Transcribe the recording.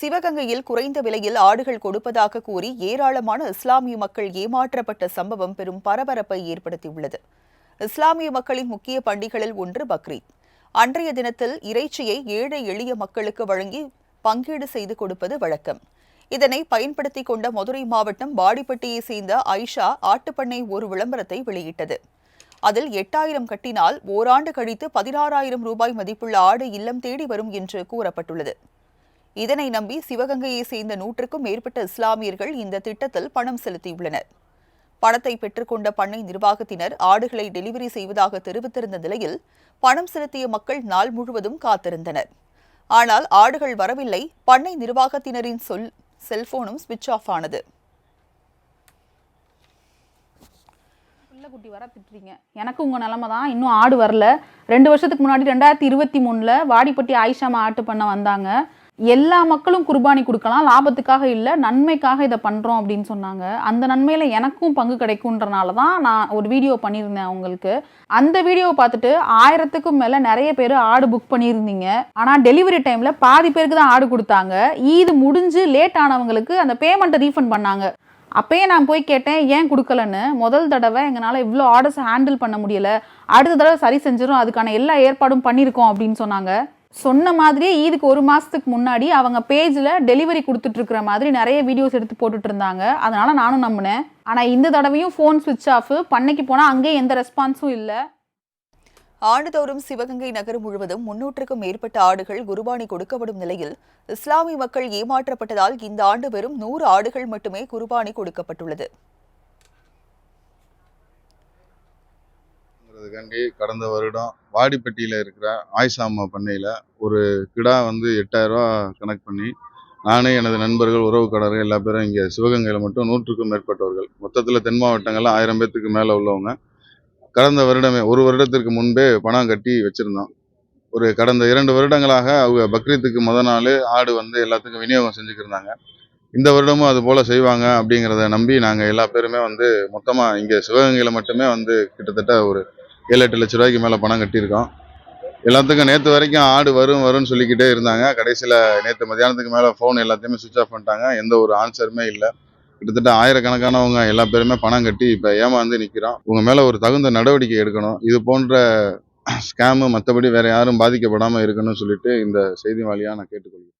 சிவகங்கையில் குறைந்த விலையில் ஆடுகள் கொடுப்பதாக கூறி ஏராளமான இஸ்லாமிய மக்கள் ஏமாற்றப்பட்ட சம்பவம் பெரும் பரபரப்பை ஏற்படுத்தியுள்ளது. இஸ்லாமிய மக்களின் முக்கிய பண்டிகைகளில் ஒன்று பக்ரீத். அன்றைய தினத்தில் இறைச்சியை ஏழை எளிய மக்களுக்கு வழங்கி பங்கீடு செய்து கொடுப்பது வழக்கம். இதனை பயன்படுத்தி கொண்ட மதுரை மாவட்டம் வாடிப்பட்டியை சேர்ந்த ஐஷா ஆட்டுப்பண்ணை ஒரு விளம்பரத்தை வெளியிட்டது. அதில் எட்டாயிரம் கட்டினால் ஓராண்டு கழித்து பதினாறாயிரம் ரூபாய் மதிப்புள்ள ஆடு இல்லம் தேடி வரும் என்று கூறப்பட்டுள்ளது. இதனை நம்பி சிவகங்கையை சேர்ந்த நூற்றுக்கும் மேற்பட்ட இஸ்லாமியர்கள் இந்த திட்டத்தில் பணம் செலுத்தியுள்ளனர். பணத்தை பெற்றுக்கொண்ட பண்ணை நிர்வாகத்தினர் ஆடுகளை டெலிவரி செய்வதாக தெரிவித்திருந்த நிலையில் பணம் செலுத்திய மக்கள் நாள் முழுவதும் காத்திருந்தனர். ஆனால் ஆடுகள் வரவில்லை. பண்ணை நிர்வாகத்தினரின் சொல் செல்போனும் ஸ்விட்ச் ஆஃப் ஆனது. குட்டி வர திட்டுறீங்க. எனக்கு உங்கள் நிலமை தான் இன்னும் ஆடு வரல. ரெண்டு வருஷத்துக்கு முன்னாடி ரெண்டாயிரத்தி இருபத்தி மூணில் வாடிப்பட்டி ஆயிஷாமா ஆட்டு பண்ண வந்தாங்க. எல்லா மக்களும் குர்பானி கொடுக்கலாம் லாபத்துக்காக இல்லை நன்மைக்காக இதை பண்ணுறோம் அப்படின்னு சொன்னாங்க. அந்த நன்மையில் எனக்கும் பங்கு கிடைக்குன்றனால தான் நான் ஒரு வீடியோ பண்ணியிருந்தேன் அவங்களுக்கு. அந்த வீடியோவை பார்த்துட்டு ஆயிரத்துக்கும் மேலே நிறைய பேர் ஆடு புக் பண்ணியிருந்தீங்க. ஆனால் டெலிவரி டைமில் பாதி பேருக்கு தான் ஆடு கொடுத்தாங்க. ஈது முடிஞ்சு லேட் ஆனவங்களுக்கு அந்த பேமெண்ட்டை ரீஃபண்ட் பண்ணாங்க. அப்பயே நான் போய் கேட்டேன் ஏன் கொடுக்கலன்னு? முதல் தடவை எங்களால் இவ்வளோ ஆர்டர்ஸ் ஹேண்டில் பண்ண முடியலை. அடுத்த தடவை சரி செஞ்சிடும் அதுக்கான எல்லா ஏற்பாடும் பண்ணியிருக்கோம் அப்படின்னு சொன்னாங்க. சொன்ன மாதிரியே ஈதுக்கு ஒரு மாதத்துக்கு முன்னாடி அவங்க பேஜில் டெலிவரி கொடுத்துட்ருக்குற மாதிரி நிறைய வீடியோஸ் எடுத்து போட்டுட்டு இருந்தாங்க அதனால் நானும் நம்பினேன். ஆனால் இந்த தடவையும் ஃபோன் சுவிட்ச் ஆஃப் பண்ணைக்கு போனால் அங்கேயும் எந்த ரெஸ்பான்ஸும் இல்லை. ஆண்டுதோறும் சிவகங்கை நகர் முழுவதும் முன்னூற்றுக்கும் மேற்பட்ட ஆடுகள் குருபானி கொடுக்கப்படும் நிலையில் இஸ்லாமிய மக்கள் ஏமாற்றப்பட்டதால் இந்த ஆண்டு வெறும் நூறு ஆடுகள் மட்டுமே குருபானி கொடுக்கப்பட்டுள்ளது. ங்கிறதுக்காண்டி கடந்த வருடம் வாடிப்பட்டியில் இருக்கிற ஆயிஷாமா பண்ணையில் ஒரு கிடா வந்து எட்டாயிரரூவா கணக்கு பண்ணி நானே எனது நண்பர்கள் உறவுக்காரர்கள் எல்லா பேரும் இங்கே சிவகங்கையில் மட்டும் நூற்றுக்கும் மேற்பட்டவர்கள். மொத்தத்தில் தென் மாவட்டங்களில் ஆயிரம் பேர்த்துக்கு மேலே உள்ளவங்க. கடந்த வருடமே ஒரு வருடத்திற்கு முன்பே பணம் கட்டி வச்சுருந்தோம். ஒரு கடந்த இரண்டு வருடங்களாக அவங்க பக்ரீத்துக்கு முத நாள் ஆடு வந்து எல்லாத்துக்கும் விநியோகம் செஞ்சுக்கிருந்தாங்க. இந்த வருடமும் அது போல் செய்வாங்க அப்படிங்கிறத நம்பி நாங்கள் எல்லா பேருமே வந்து மொத்தமாக இங்கே சிவகங்கையில் மட்டுமே வந்து கிட்டத்தட்ட ஒரு ஏழு எட்டு லட்ச ரூபாய்க்கு மேலே பணம் கட்டியிருக்கோம். எல்லாத்துக்கும் நேற்று வரைக்கும் ஆடு வரும் வரும்னு சொல்லிக்கிட்டே இருந்தாங்க. கடைசியில் நேற்று மத்தியானத்துக்கு மேலே ஃபோன் எல்லாத்தையுமே சுவிச் ஆஃப் பண்ணிட்டாங்க. எந்த ஒரு ஆன்சருமே இல்லை. கிட்டத்தட்ட ஆயிரக்கணக்கானவங்க எல்லா பேருமே பணம் கட்டி இப்போ ஏமாந்து நிற்கிறோம் உங்கள் மேலே ஒரு தகுந்த நடவடிக்கை எடுக்கணும். இது போன்ற ஸ்கேமு மற்றபடி வேறு யாரும் பாதிக்கப்படாமல் இருக்கணும்னு சொல்லிட்டு இந்த செய்தி வாலியாக நான் கேட்டுக்கொள்கிறேன்.